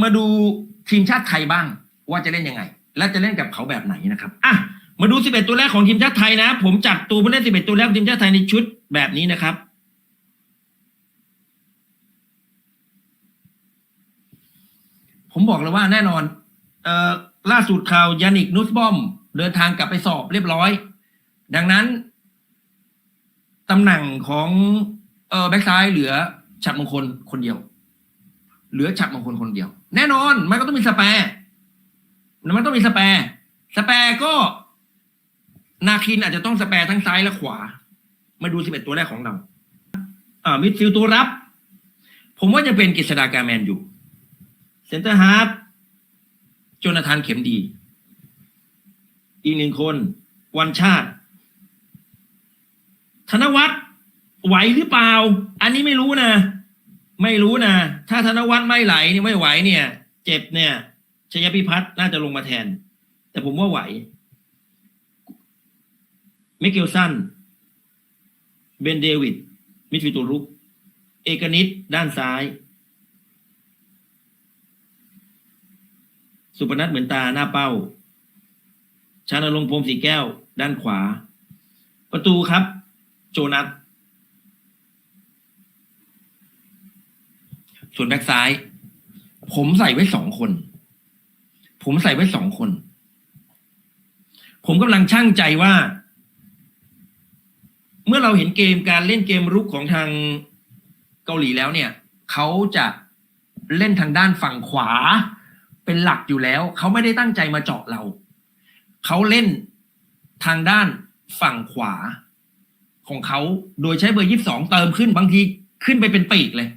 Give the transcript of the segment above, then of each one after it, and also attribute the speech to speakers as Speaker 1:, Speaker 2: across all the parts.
Speaker 1: มาดูทีมชาติไทยบ้าง ว่าจะเล่นยังไง และจะเล่นกับเขาแบบไหนนะครับอะมาดู 11 ตัวแรกของทีมชาติไทยนะ ผมจัดตัวผู้เล่น 11 ตัวแรกของทีมชาติไทยในชุดแบบนี้นะครับผมบอกเลยว่าแน่นอนเออล่าสุดข่าวยานิกนุสบอม เดินทางกลับไปสอบเรียบร้อย ดังนั้นตำแหน่งของเออแบ็กซ้ายเหลือฉัดมงคลคนเดียว เหลือฉัดมงคลคนเดียว แน่นอน มันก็ต้องมีสแปร์มันต้องมีสแปร์สแปร์ก็ นาคินอาจจะต้องสแปร์ทั้งซ้ายและขวา มาดู11ตัวแรกของเราอ่ามิดฟิลตัวรับ ผมว่าจะเป็นกฤษฎากาแมนอยู่เซนเตอร์ฮาร์ฟโจนาธานเข็มดี อีกหนึ่งคน วันชาติ ธนวัฒน์ไหวหรือเปล่า อันนี้ไม่รู้นะ ไม่รู้นะ ถ้าธนวัฒน์ไม่ไหลนี่ไม่ไหวเนี่ย เจ็บเนี่ยชยพิพัฒน์น่าจะลงมาแทน แต่ผมว่าไหวมิเกลสันเบนเดวิดมิดฟิลตัวรุก เอกนิตด้านซ้าย สุพนัทเหมือนตาหน้าเป้า ชานรงพรมสีแก้ว ด้านขวา ประตูครับ โจนัส ส่วนแบ็กซ้าย ผมใส่ไว้สองคน ผมใส่ไว้สองคน ผมกำลังช่างใจว่า เมื่อเราเห็นเกมการเล่นเกมรุกของทางเกาหลีแล้วเนี่ย เขาจะเล่นทางด้านฝั่งขวา เป็นหลักอยู่แล้ว เขาไม่ได้ตั้งใจมาเจาะเรา เขาเล่นทางด้านฝั่งขวาของเขาโดยใช้เบอร์ยี่สิบสองเติมขึ้นบางทีขึ้นไปเป็นปีกเลย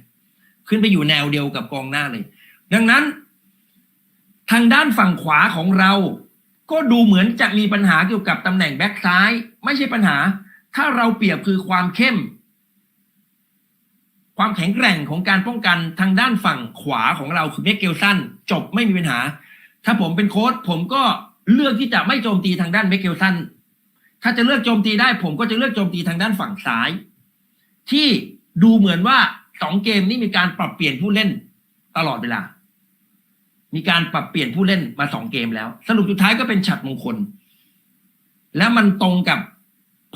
Speaker 1: ขึ้นไปอยู่แนวเดียวกับกองหน้าเลย ดังนั้น ทางด้านฝั่งขวาของเรา ก็ดูเหมือนจะมีปัญหาเกี่ยวกับตำแหน่งแบ็คซ้าย ไม่ใช่ปัญหา ถ้าเราเปรียบคือความเข้ม ความแข็งแกร่งของการป้องกันทางด้านฝั่งขวาของเราคือเมกเกลสันจบไม่มีปัญหา ถ้าผมเป็นโค้ชผมก็เลือกที่จะไม่โจมตีทางด้านเมกเกลสันถ้าจะเลือกโจมตีได้ ผมก็จะเลือกโจมตีทางด้านฝั่งซ้าย ที่ดูเหมือนว่า สองเกมนี้มีการปรับเปลี่ยนผู้เล่นตลอดเวลา มีการปรับเปลี่ยนผู้เล่นมาสองเกมแล้ว สรุปสุดท้ายก็เป็นฉัดมงคล และมันตรงกับ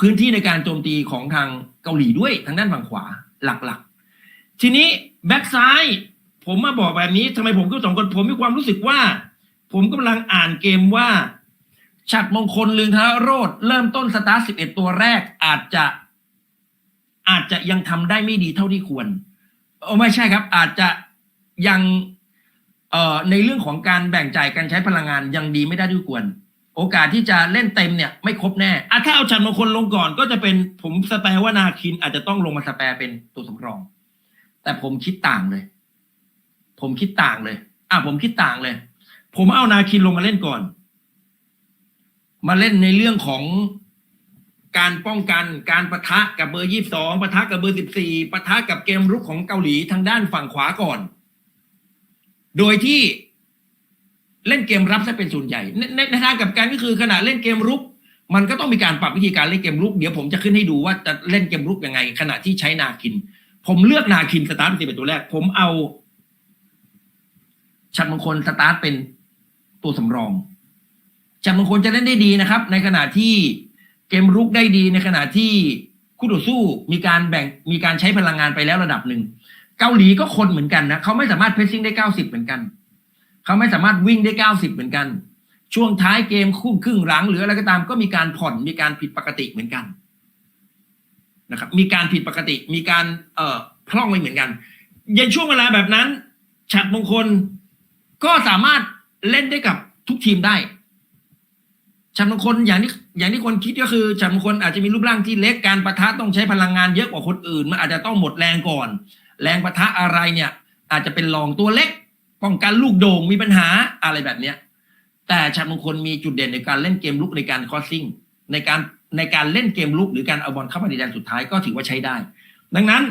Speaker 1: พื้นที่ในการโจมตีของทางเกาหลีด้วยทางด้านฝั่งขวาหลักๆ ทีนี้แบ็กซ้ายผมมาบอกแบบนี้ทำไมผมก็สองคนผมมีความรู้สึกว่า ผมกำลังอ่านเกมว่าฉัดมงคลลืนทรโรดเริ่มต้นสตาร์ทสิบเอ็ดตัวแรกอาจจะอาจจะยังทำได้ไม่ดีเท่าที่ควร เออไม่ใช่ครับ อาจจะยังเอ่อในเรื่องของการแบ่งจ่ายการใช้พลังงานยังดีไม่ได้ด้วยควร โอกาสที่จะเล่นเต็มเนี่ยไม่ครบแน่อะถ้าเอาฉัดมงคลลงก่อนก็จะเป็นผมสแปลว่านาคิน อาจจะต้องลงมาสแปลเป็นตัวสำรอง แต่ผมคิดต่างเลย ผมคิดต่างเลย อะผมคิดต่างเลย ผมเอานาคินลงมาเล่นก่อน มาเล่นในเรื่องของ การป้องกันการประทะกับเบอร์ยี่สองประทะกับเบอร์สิบสี่ประทะกับเกมรุกของเกาหลีทางด้านฝั่งขวาก่อน โดยที่เล่นเกมรับซะเป็นส่วนใหญ่ในในทางกับกันก็คือขณะเล่นเกมรุก มันก็ต้องมีการปรับวิธีการเล่นเกมรุก เดี๋ยวผมจะขึ้นให้ดูว่าจะเล่นเกมรุกยังไง ขณะที่ใช้นาคิน ผมเลือกนาคินสตาร์ทเป็นตัวแรก ผมเอาชัดมงคลสตาร์ทเป็นตัวสำรองชัดมงคลจะเล่นได้ดีนะครับ ในขณะที่ เกมรุกได้ดีในขณะที่คู่ต่อสู้มีการแบ่งมีการใช้พลังงานไปแล้วระดับหนึ่ง เกาหลีก็คนเหมือนกันนะเขาไม่สามารถเพรสซิ่งได้เก้าสิบเหมือนกัน เขาไม่สามารถวิ่งได้เก้าสิบเหมือนกัน ช่วงท้ายเกมคู่ครึ่งหลังหรืออะไรก็ตามก็มีการผ่อนมีการผิดปกติเหมือนกันนะครับ มีการผิดปกติมีการเอ่อพร่องไม่เหมือนกันในช่วงเวลาแบบนั้น ฉัดมงคลก็สามารถเล่นได้กับทุกทีมได้ฉัดมงคลอย่างที่ อย่างที่คนคิดก็คือฉัดมงคลอาจจะมีรูปร่างที่เล็กการประทะต้องใช้พลังงานเยอะกว่าคนอื่นมันอาจจะต้องหมดแรงก่อน แรงประทะอะไรเนี่ย อาจจะเป็นรองตัวเล็กป้องกันลูกโด่งมีปัญหาอะไรแบบเนี้ยแต่ฉัดมงคลมีจุดเด่นในการเล่นเกมลุกในการคอสซิ่งในการในการเล่นเกมลุกหรือการเอาบอลเข้ามาในแดนสุดท้ายก็ถือว่าใช้ได้ ดังนั้น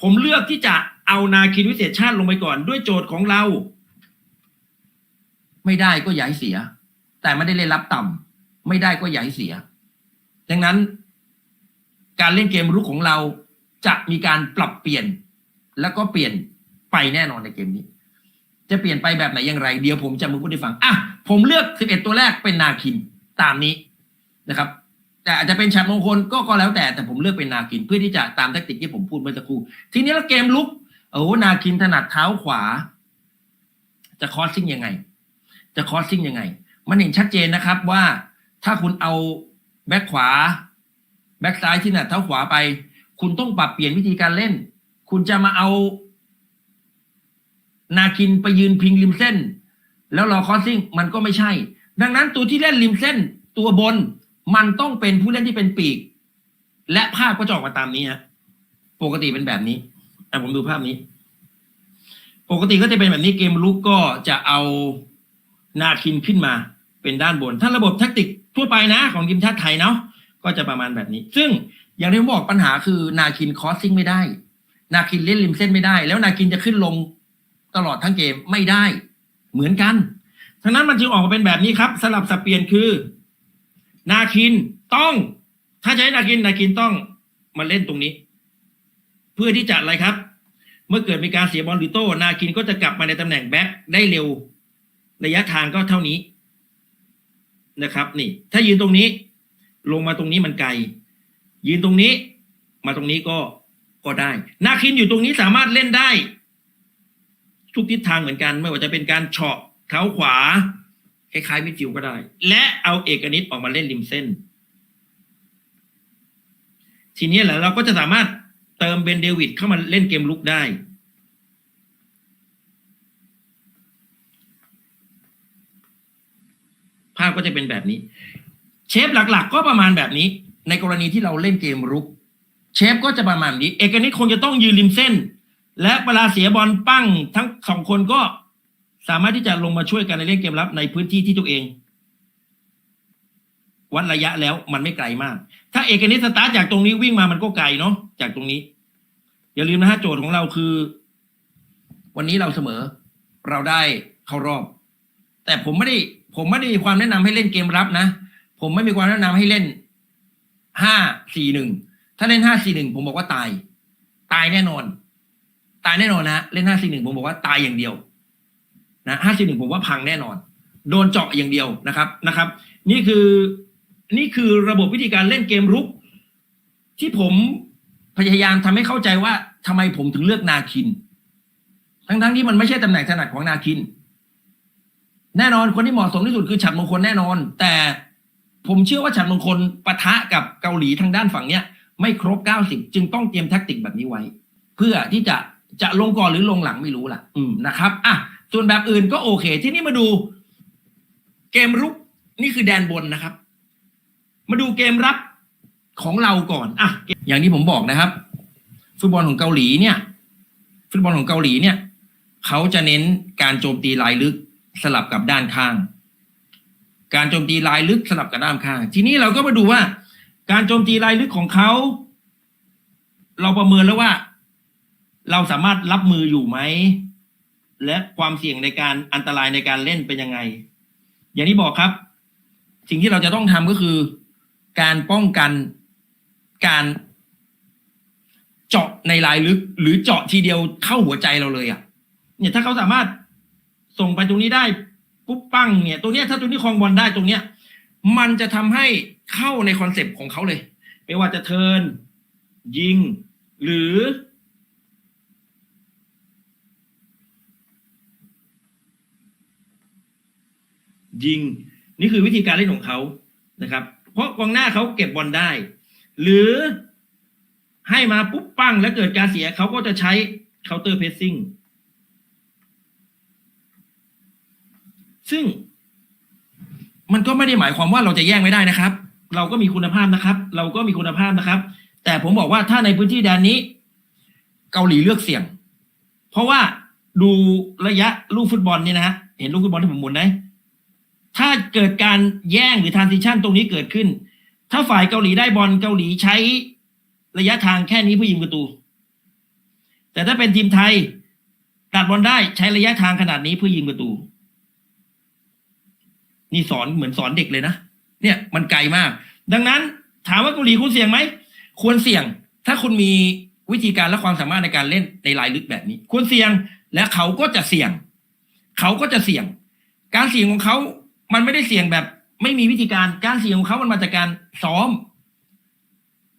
Speaker 1: ผมเลือกที่จะเอานาคินวิเศษชาติลงไปก่อนด้วยโจทย์ของเรา ไม่ได้ก็อย่าให้เสีย แต่ไม่ได้เล่นรับต่ำ ไม่ได้ก็อย่าให้เสีย ดังนั้น การเล่นเกมรุกของเราจะมีการปรับเปลี่ยน แล้วก็เปลี่ยนไปแน่นอนในเกมนี้ จะเปลี่ยนไปแบบไหนอย่างไร เดี๋ยวผมจะมาพูดให้ฟังอะผมเลือก11ตัวแรกเป็นนาคินตามนี้นะครับ แต่อาจจะเป็นฉัดมงคลก็ก็แล้วแต่แต่ผมเลือกเป็นนาคินเพื่อที่จะตามแทคติกที่ผมพูดเมื่อสักครู่ ทีนี้แล้วเกมลุกโอ้โหนาคินถนัดเท้าขวา จะคอสซิ่งยังไง จะคอสซิ่งยังไง มันเห็นชัดเจนนะครับว่า ถ้าคุณเอาแบ็คขวา แบ็คซ้ายที่ถนัดเท้าขวาไป คุณต้องปรับเปลี่ยนวิธีการเล่น คุณจะมาเอา นาคินไปยืนพิงริมเส้น แล้วรอคอสซิ่งมันก็ไม่ใช่ ดังนั้นตัวที่เล่นริมเส้น ตัวบนมันต้องเป็นผู้เล่นที่เป็นปีก และภาพก็จะออกมาตามนี้ฮะปกติเป็นแบบนี้อ่ผมดูภาพนี้ ปกติก็จะเป็นแบบนี้เกมลุกก็จะเอานาคินขึ้นมาเป็นด้านบน ถ้าระบบแท็กติก ทั่วไปนะของทีมชาติไทยเนาะก็จะประมาณแบบนี้ ซึ่งอย่างที่ผมบอกปัญหาคือนาคินคอสซิ่งไม่ได้ นาคินเล่นริมเส้นไม่ได้ แล้วนาคินจะขึ้นลงตลอดทั้งเกมไม่ได้เหมือนกันฉะนั้นมันจึงออกมาเป็นแบบนี้ครับ สลับสับเปลี่ยนคือ นาคินต้อง ถ้าจะใช้นาคินนาคินต้องมาเล่นตรงนี้ เพื่อที่จะอะไรครับ เมื่อเกิดมีการเสียบอลหรือโต้นาคินก็จะกลับมาในตำแหน่งแบ็คได้เร็ว ระยะทางก็เท่านี้ นะครับ นี่ ถ้ายืนตรงนี้ ลงมาตรงนี้มันไกล ยืนตรงนี้ มาตรงนี้ก็ก็ได้ นาคินอยู่ตรงนี้สามารถเล่นได้ ทุกทิศทางเหมือนกัน ไม่ว่าจะเป็นการเฉาะเท้าขวาคล้ายๆมิดฟิลก็ได้ และเอาเอกนิตออกมาเล่นริมเส้น ทีนี้แหละเราก็จะสามารถเติมเบนเดวิดเข้ามาเล่นเกมลุกได้าพก็จะเป็นแบบนี้ เชฟหลักๆ ก็ประมาณแบบนี้ ในกรณีที่เราเล่นเกมรุก เชฟก็จะประมาณนี้ เอกนิตคงจะต้องยืนริมเส้น และเวลาเสียบอลปั้ง ทั้งสองคนก็สามารถที่จะลงมาช่วยกันในเล่นเกมรับในพื้นที่ที่ตัวเอง วัดระยะแล้วมันไม่ไกลมาก ถ้าเอกนิตสตาร์ทจากตรงนี้วิ่งมามันก็ไกลเนาะจากตรงนี้ อย่าลืมนะฮะโจทย์ของเราคือ วันนี้เราเสมอ เราได้เข้ารอบ แต่ผมไม่ได้ ผมไม่ได้มีความแนะนำให้เล่นเกมรับนะ ผมไม่มีความแนะนำให้เล่นห้าสี่หนึ่งถ้าเล่นห้าสี่หนึ่งผมบอกว่าตาย ตายแน่นอน ตายแน่นอนนะเล่นห้าสี่หนึ่งผมบอกว่าตายอย่างเดียวนะห้าสี่หนึ่งผมว่าพังแน่นอน โดนเจาะอย่างเดียวนะครับนะครับ นี่คือนี่คือระบบวิธีการเล่นเกมรุก ที่ผมพยายามทำให้เข้าใจว่าทำไมผมถึงเลือกนาคิน ทั้งๆที่มันไม่ใช่ตำแหน่งถนัดของนาคิน แน่นอนคนที่เหมาะสมที่สุดคือฉัดมงคลแน่นอน แต่ผมเชื่อว่าฉัดมงคลปะทะกับเกาหลีทางด้านฝั่งเนี้ยไม่ครบ 90 จึงต้องเตรียมแท็กติกแบบนี้ไว้ เพื่อที่จะจะลงก่อนหรือลงหลังไม่รู้ล่ะ อืมนะครับอะส่วนแบบอื่นก็โอเค ที่นี่มาดู เกมรุกนี่คือแดนบนนะครับ มาดูเกมรับของเราก่อนอะอย่างที่ผมบอกนะครับ ฟุตบอลของเกาหลีเนี่ย ฟุตบอลของเกาหลีเนี่ย เขาจะเน้นการโจมตีลายลึก สลับกับด้านข้าง การโจมตีลายลึกสลับกับด้านข้าง ทีนี้เราก็มาดูว่า การโจมตีลายลึกของเขา เราประเมินแล้วว่า เราสามารถรับมืออยู่ไหม และความเสี่ยงในการอันตรายในการเล่นเป็นยังไง อย่างที่บอกครับ สิ่งที่เราจะต้องทำก็คือ การป้องกันการเจาะในลายลึก หรือเจาะทีเดียวเข้าหัวใจเราเลยอะ เนี่ยถ้าเขาสามารถ ส่งไปตรงนี้ได้ปุ๊บปั้งเนี่ยตรงเนี้ยถ้าตรงนี้คลองบอลได้ตรงเนี้ย มันจะทำให้เข้าในคอนเซปต์ของเขาเลย ไม่ว่าจะเทินยิง หรือ ยิง นี่คือวิธีการเล่นของเขานะครับ เพราะกองหน้าเขาเก็บบอลได้ หรือให้มาปุ๊บปั้งแล้วเกิดการเสียเขาก็จะใช้เคาน์เตอร์เพ s ซิ่ง ซึ่ง มันก็ไม่ได้หมายความว่าเราจะแย่งไม่ได้นะครับ เราก็มีคุณภาพนะครับ เราก็มีคุณภาพนะครับ แต่ผมบอกว่าถ้าในพื้นที่แดนนี้ เกาหลีเลือกเสี่ยง เพราะว่าดูระยะลูกฟุตบอลนี่นะฮะเห็นลูกฟุตบอลที่ผมหมุนไหมถ้าเกิดการแย่งหรือทานซิชันตรงนี้เกิดขึ้น ถ้าฝ่ายเกาหลีได้บอลเกาหลีใช้ระยะทางแค่นี้เพื่อยิงประตู แต่ถ้าเป็นทีมไทยตัดบอลได้ใช้ระยะทางขนาดนี้เพื่อยิงประตู นี่สอนเหมือนสอนเด็กเลยนะเนี่ยมันไกลมาก ดังนั้นถามว่าเกาหลีคุณเสี่ยงไหมควรเสี่ยง ถ้าคุณมีวิธีการและความสามารถในการเล่นในลายลึกแบบนี้ ควรเสี่ยงและเขาก็จะเสี่ยง เขาก็จะเสี่ยง การเสี่ยงของเขามันไม่ได้เสี่ยงแบบ ไม่มีวิธีการการเสี่ยงของเขามันมาจากการซ้อม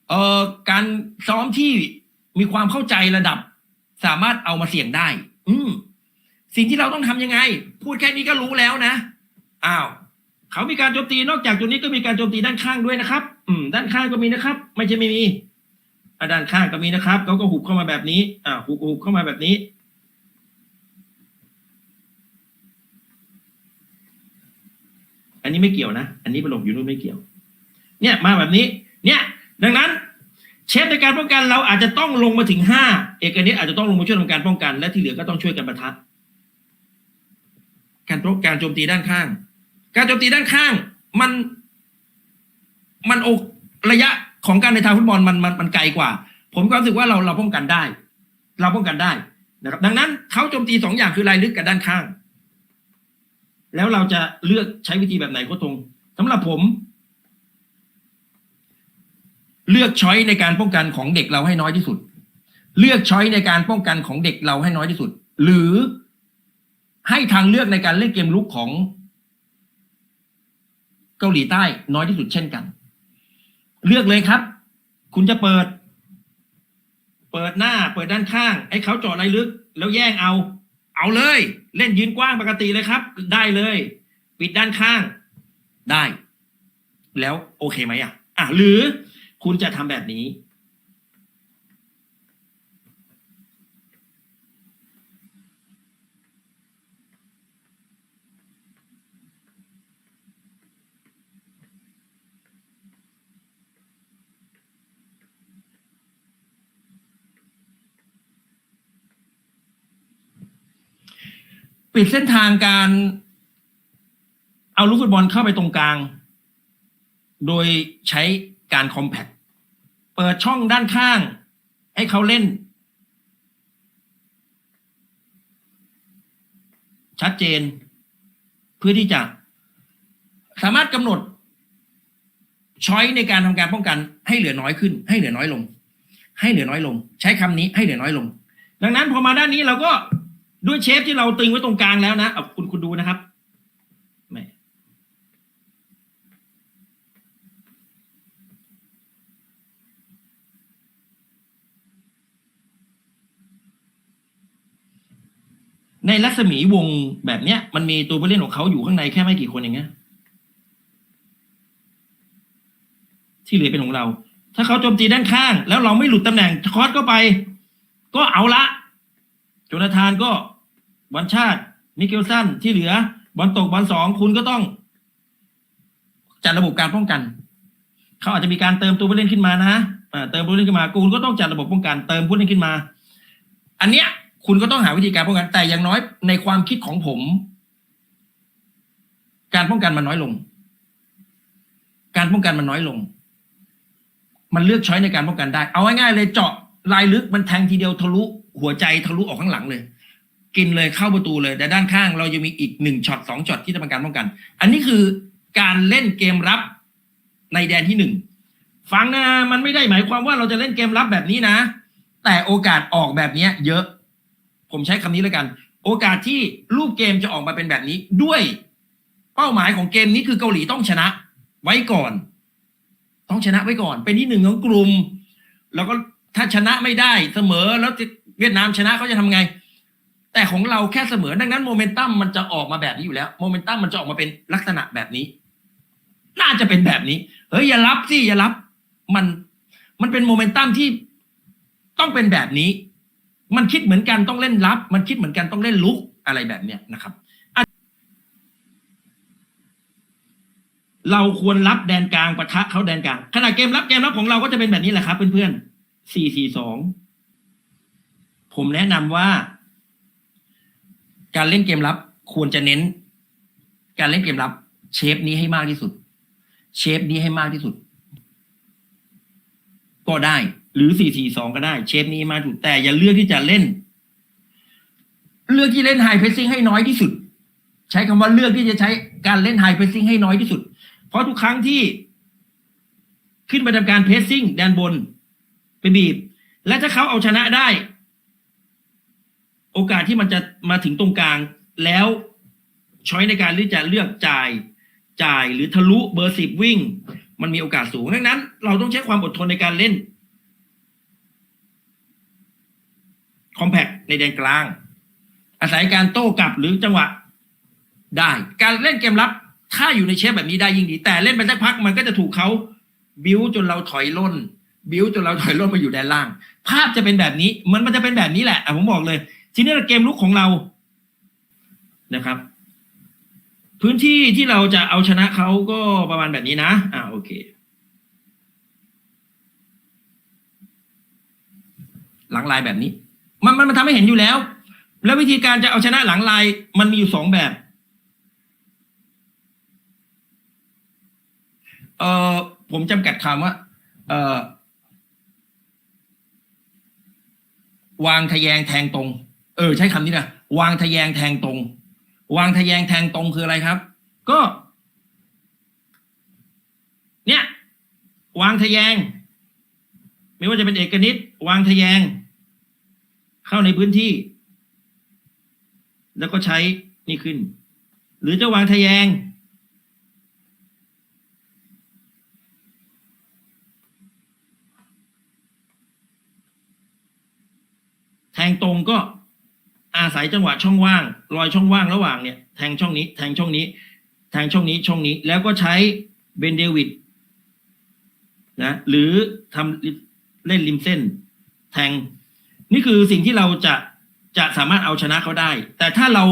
Speaker 1: เอ่อการซ้อมที่มีความเข้าใจระดับ สามารถเอามาเสี่ยงได้ อืมสิ่งที่เราต้องทำยังไง พูดแค่นี้ก็รู้แล้วนะอ้าว เขามีการโจมตีนอกจากจุดนี้ก็มีการโจมตีด้านข้างด้วยนะครับ อืม ด้านข้างก็มีนะครับ ไม่ใช่ไม่มีด้านข้างก็มีนะครับเขาก็หุบเข้ามาแบบนี้ อ่าหุบหุบเข้ามาแบบนี้อันนี้ไม่เกี่ยวนะ อันนี้ไปหลบอยู่นู่นไม่เกี่ยว เนี่ยมาแบบนี้ เนี่ย ดังนั้น เชฟในการป้องกันเราอาจจะต้องลงมาถึงห้าเอกนิตอาจจะต้องลงมาช่วยทำการป้องกัน และที่เหลือก็ต้องช่วยกันประทัดการป้องการโจมตีด้านข้าง การโจมตีด้านข้าง มัน มันโอกระยะของการในทางฟุตบอลมันมันมันไกลกว่า ผมก็รู้สึกว่าเราเราป้องกันได้ เราป้องกันได้นะครับ ดังนั้นเขาโจมตีสองอย่างคือรายลึกกับด้านข้าง แล้วเราจะเลือกใช้วิธีแบบไหนก็ตรงสำหรับผม เลือกช้อยในการป้องกันของเด็กเราให้น้อยที่สุด เลือกช้อยในการป้องกันของเด็กเราให้น้อยที่สุด หรือให้ทางเลือกในการเล่นเกมลุกของ เกาหลีใต้น้อยที่สุดเช่นกัน เลือกเลยครับ คุณจะเปิด เปิดหน้า เปิดด้านข้างให้เขาเจาะไรลึก แล้วแย่งเอา เอาเลย เล่นยืนกว้างปกติเลยครับ ได้เลย ปิดด้านข้าง ได้ แล้วโอเคไหมอะ อะหรือคุณจะทำแบบนี้ ปิดเส้นทางการ เอาลูกฟุตบอลเข้าไปตรงกลาง โดยใช้การคอมแพคเปิดช่องด้านข้าง ให้เขาเล่น ชัดเจน เพื่อที่จะ สามารถกำหนดช้อยในการทำการป้องกัน ให้เหลือน้อยขึ้น ให้เหลือน้อยลง ให้เหลือน้อยลง ใช้คำนี้ให้เหลือน้อยลง ดังนั้นพอมาด้านนี้เราก็ ด้วยเชฟที่เราตึงไว้ตรงกลางแล้วนะอคุณคุณดูนะครับแหม่ในรัศมีวงแบบเนี้ย มันมีตัวผู้เล่นของเขาอยู่ข้างในแค่ไม่กี่คนอย่างเงี้ยที่เหลือเป็นของเรา ถ้าเขาโจมตีด้านข้าง แล้วเราไม่หลุดตำแหน่งคอสก็ไป ก็เอาละโจนาธานก็ บอลชาติ มิเกลสันที่เหลือบอลตกบอลสองคุณก็ต้อง จัดระบบการป้องกัน เขาอาจจะมีการเติมตัวผู้เล่นขึ้นมานะเติมผู้เล่นขึ้นมา คุณก็ต้องจัดระบบป้องกัน เติมผู้เล่นขึ้นมา อันเนี้ย คุณก็ต้องหาวิธีการป้องกัน แต่อย่างน้อยในความคิดของผม การป้องกันมันน้อยลง การป้องกันมันน้อยลง มันเลือกช้อยในการป้องกันได้ เอาง่ายๆเลยเจาะลายลึกมันแทงทีเดียวทะลุหัวใจทะลุออกข้างหลังเลย กินเลยเข้าประตูเลย แต่ด้านข้างเรายังมีอีกหนึ่งช็อตสองช็อตที่จะเป็นการป้องกัน อันนี้คือการเล่นเกมรับในแดนที่หนึ่งฟังนะมันไม่ได้หมายความว่าเราจะเล่นเกมรับแบบนี้นะ แต่โอกาสออกแบบนี้เยอะ ผมใช้คำนี้แล้วกัน โอกาสที่รูปเกมจะออกมาเป็นแบบนี้ด้วย เป้าหมายของเกมนี้คือเกาหลีต้องชนะ ไว้ก่อน ต้องชนะไว้ก่อน เป็นที่หนึ่งของกลุ่ม แล้วก็ถ้าชนะไม่ได้เสมอแล้วเวียดนามชนะเขาจะทำไง แต่ของเราแค่เสมอดังนั้นโมเมนตัมมันจะออกมาแบบนี้อยู่แล้วโมเมนตัมมันจะออกมาเป็นลักษณะแบบนี้ น่าจะเป็นแบบนี้เฮ้ยอย่ารับสิอย่ารับ มันมันเป็นโมเมนตัมที่ต้องเป็นแบบนี้ มันคิดเหมือนกันต้องเล่นรับ มันคิดเหมือนกันต้องเล่นลุกอะไรแบบเนี้ยนะครับเราควรรับแดนกลางปะทะเขาแดนกลางขณะเกมรับเกมรับของเราก็จะเป็นแบบนี้แหละครับเพื่อนๆสี่สี่สองผมแนะนำว่า การเล่นเกมรับควรจะเน้น การเล่นเกมรับ เชฟนี้ให้มากที่สุด เชฟนี้ให้มากที่สุด ก็ได้ หรือสี่สี่สองก็ได้ เชฟนี้มากที่สุดแต่อย่าเลือกที่จะเล่น เลือกที่เล่นไฮเพรสซิ่งให้น้อยที่สุด ใช้คำว่าเลือกที่จะใช้การเล่นไฮเพรสซิ่งให้น้อยที่สุด เพราะทุกครั้งที่ ขึ้นไปทำการเพรสซิ่งแดนบนไปบีบ และถ้าเขาเอาชนะได้ โอกาสที่มันจะมาถึงตรงกลาง แล้วช้อยในการที่จะเลือกจ่ายจ่ายหรือทะลุเบอร์สิบวิ่ง มันมีโอกาสสูงดังนั้น เราต้องใช้ความอดทนในการเล่นคอมแพคในแดนกลาง อาศัยการโต้กลับหรือจังหวะได้ การเล่นเกมรับ ถ้าอยู่ในเชฟแบบนี้ได้ยิ่งดี แต่เล่นไปสักพักมันก็จะถูกเขาบิ้วจนเราถอยล่น บิ้วจนเราถอยล่นมาอยู่แดนล่าง ภาพจะเป็นแบบนี้ มันมันจะเป็นแบบนี้แหละอะผมบอกเลย ทีนี้เกมลุกของเรานะครับ พื้นที่ที่เราจะเอาชนะเขาก็ประมาณแบบนี้นะ อ่าโอเค หลังลายแบบนี้ มันมันมันทำให้เห็นอยู่แล้ว แล้ววิธีการจะเอาชนะหลังลายมันมีอยู่สองแบบเอ่อผมจำกัดคำว่า เอ่อวางทะแยงแทงตรง เออ ใช้คำนี้นะวางทะแยงแทงตรง วางทะแยงแทงตรงคืออะไรครับ ก็ เนี่ย วางทะแยง ไม่ว่าจะเป็นเอกนิตวางทะแยง เข้าในพื้นที่ แล้วก็ใช้นี่ขึ้น หรือจะวางทะแยงแทงตรงก็ อาศัยจังหวะช่องว่าง รอยช่องว่างระหว่างเนี่ยแทงช่องนี้แทงช่องนี้ แทงช่องนี้ช่องนี้ แล้วก็ใช้เบนเดวิดนะหรือทำเล่นริมเส้น แทง นี่คือสิ่งที่เราจะจะสามารถเอาชนะเขาได้ แต่ถ้าเรา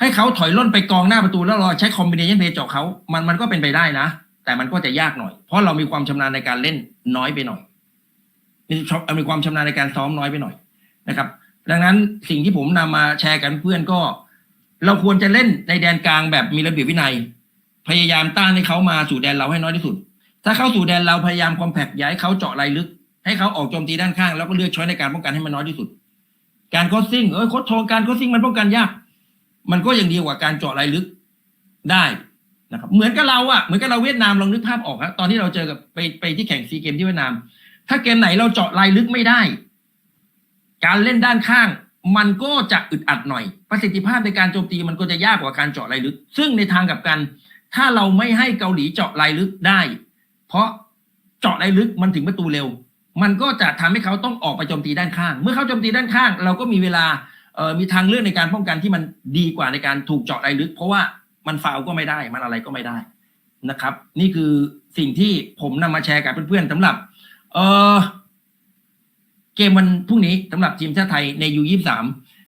Speaker 1: ให้เขาถอยล่นไปกองหน้าประตูแล้วเราใช้คอมบิเนชันเพย์เจาะเขา มันมันก็เป็นไปได้นะ แต่มันก็จะยากหน่อย เพราะเรามีความชำนาญในการเล่นน้อยไปหน่อย มีมีความชำนาญในการซ้อมน้อยไปหน่อยนะครับ ดังนั้นสิ่งที่ผมนำมาแชร์กันเพื่อนก็ เราควรจะเล่นในแดนกลางแบบมีระเบียบวินัย พยายามต้านให้เขามาสู่แดนเราให้น้อยที่สุด ถ้าเข้าสู่แดนเราพยายามคอมแพคย้ายเขาเจาะรายลึก ให้เขาออกโจมตีด้านข้าง แล้วก็เลือกช้อยในการป้องกันให้มันน้อยที่สุด การโคสซิ่งเออโคดโทงการโคสซิ่งมันป้องกันยาก มันก็ยังดีกว่าการเจาะรายลึกได้นะครับเหมือนกับเราอะเหมือนกับเราเวียดนามลองนึกภาพออกครับตอนที่เราเจอกับไปไปที่แข่งซีเกมที่เวียดนาม ถ้าเกมไหนเราเจาะรายลึกไม่ได้ การเล่นด้านข้างมันก็จะอึดอัดหน่อย ประสิทธิภาพในการโจมตีมันก็จะยากกว่าการเจาะรายลึก ซึ่งในทางกับกัน ถ้าเราไม่ให้เกาหลีเจาะรายลึกได้ เพราะเจาะรายลึกมันถึงประตูเร็ว มันก็จะทำให้เขาต้องออกไปโจมตีด้านข้าง เมื่อเขาโจมตีด้านข้าง เราก็มีเวลาเออมีทางเลือกในการป้องกันที่มันดีกว่าในการถูกเจาะรายลึก เพราะว่ามันฟาวก็ไม่ได้มันอะไรก็ไม่ได้นะครับ นี่คือสิ่งที่ผมนำมาแชร์กับเพื่อนๆสำหรับ เออ เกมวันพรุ่งนี้สำหรับทีมชาติไทยในยูยี่สาม